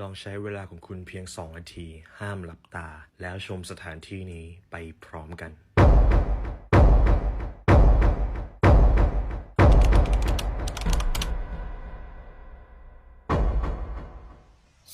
ลองใช้เวลาของคุณเพียง 2 นาที ห้ามหลับตา แล้วชมสถานที่นี้ไปพร้อมกัน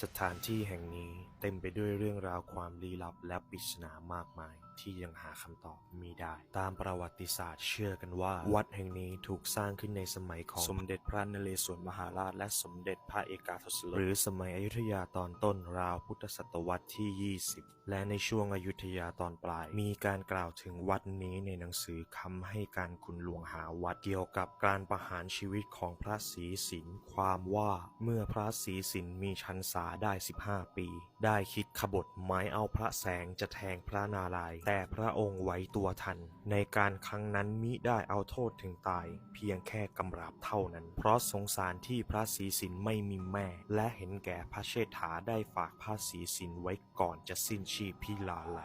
สถานที่แห่งนี้เต็มไปด้วยเรื่องราวความลี้ลับและปริศนามากมาย ที่ยังหาคำตอบมิได้ ตามประวัติศาสตร์เชื่อกันว่า วัดแห่งนี้ถูกสร้างขึ้นในสมัยของสมเด็จพระนเรศวรมหาราชและสมเด็จพระเอกาทศรสหรือสมัยอยุธยาตอนต้นราวพุทธศตวรรษที่ 20 และในช่วงอยุธยาตอนปลาย มีการกล่าวถึงวัดนี้ในหนังสือคำให้การคุณหลวงหาวัดเกี่ยวกับการประหารชีวิตของพระศรีสินความว่าเมื่อพระศรีสินมีชันษาได้ 15 ปี ได้คิดขบฏไม้เอาพระแสงจะแทงพระนารายณ์แต่พระองค์ไว้ตัวทัน ในการครั้งนั้นมิได้เอาโทษถึงตาย เพียงแค่กำราบเท่านั้น เพราะสงสารที่พระศรีสินไม่มีแม่ และเห็นแก่พระเชษฐาได้ฝากพระศรีสินไว้ก่อนจะสิ้นชีพพิลาไล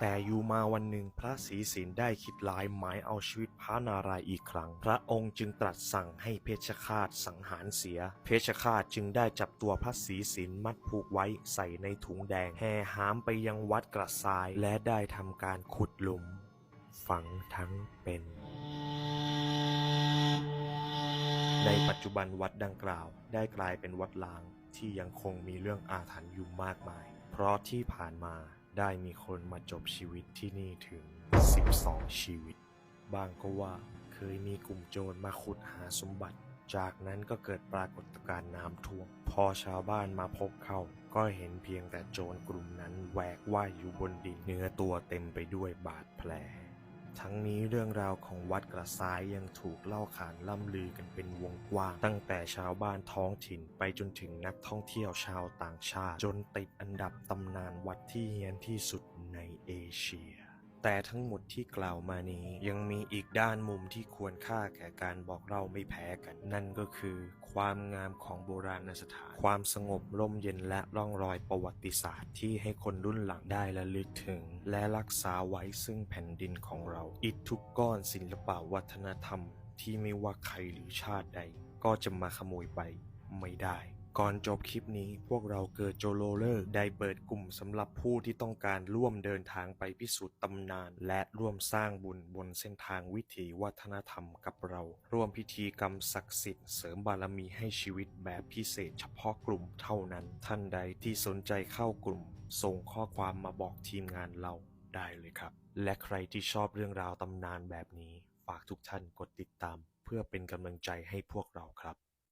แต่อยู่มาวันหนึ่งพระศรีสินได้คิดลายหมายเอาชีวิตพระนารายอีกครั้ง พระองค์จึงตรัสสั่งให้เพชฌฆาตสังหารเสีย เพชฌฆาตจึงได้จับตัวพระศรีสินมัดผูกไว้ใส่ในถุงแดงแห่หามไปยังวัดกระทรายและได้ทำการขุดหลุม ฝังทั้งเป็น ในปัจจุบันวัดดังกล่าวได้กลายเป็นวัดล้างที่ยังคงมีเรื่องอาถรรพ์อยู่มากมาย เพราะที่ผ่านมา ได้มีคนมาจบชีวิตที่นี่ถึง 12 ชีวิต บางก็ว่าเคยมีกลุ่มโจรมาขุดหาสมบัติ จากนั้นก็เกิดปรากฏการณ์น้ำท่วม พอชาวบ้านมาพบเข้า ก็เห็นเพียงแต่โจรกลุ่มนั้นแหวกว่ายอยู่บนดินเนื้อตัวเต็มไปด้วยบาดแผล ทั้งนี้เรื่องราวของวัดกระซ้ายยังถูกเล่าขานล่ำลือกันเป็นวงกว้าง ตั้งแต่ชาวบ้านท้องถิ่นไปจนถึงนักท่องเที่ยวชาวต่างชาติ จนติดอันดับตำนานวัดที่เฮี้ยนที่สุดในเอเชีย แต่ทั้งหมดที่กล่าวมานี้ยังมีอีกด้านมุมที่ควรค่าแก่การบอกเล่าไม่แพ้กัน นั่นก็คือ ความงามของโบราณสถาน ความสงบร่มเย็นและร่องรอยประวัติศาสตร์ที่ให้คนรุ่นหลังได้ระลึกถึง และรักษาไว้ซึ่งแผ่นดินของเรา อิฐทุกก้อนศิลปะวัฒนธรรม ที่ไม่ว่าใครหรือชาติใด ก็จะมาขโมยไปไม่ได้ ก่อนจบคลิปนี้พวกเราเกิดโจโลเลอร์ได้เปิดกลุ่มสำหรับผู้ที่ต้องการร่วมเดินทางไปพิสูจน์ตำนาน และร่วมสร้างบุญบนเส้นทางวิถีวัฒนธรรมกับเรา ร่วมพิธีกรรมศักดิ์สิทธิ์เสริมบารมีให้ชีวิตแบบพิเศษเฉพาะกลุ่มเท่านั้น ท่านใดที่สนใจเข้ากลุ่ม ส่งข้อความมาบอกทีมงานเราได้เลยครับ และใครที่ชอบเรื่องราวตำนานแบบนี้ ฝากทุกท่านกดติดตาม เพื่อเป็นกำลังใจให้พวกเราครับ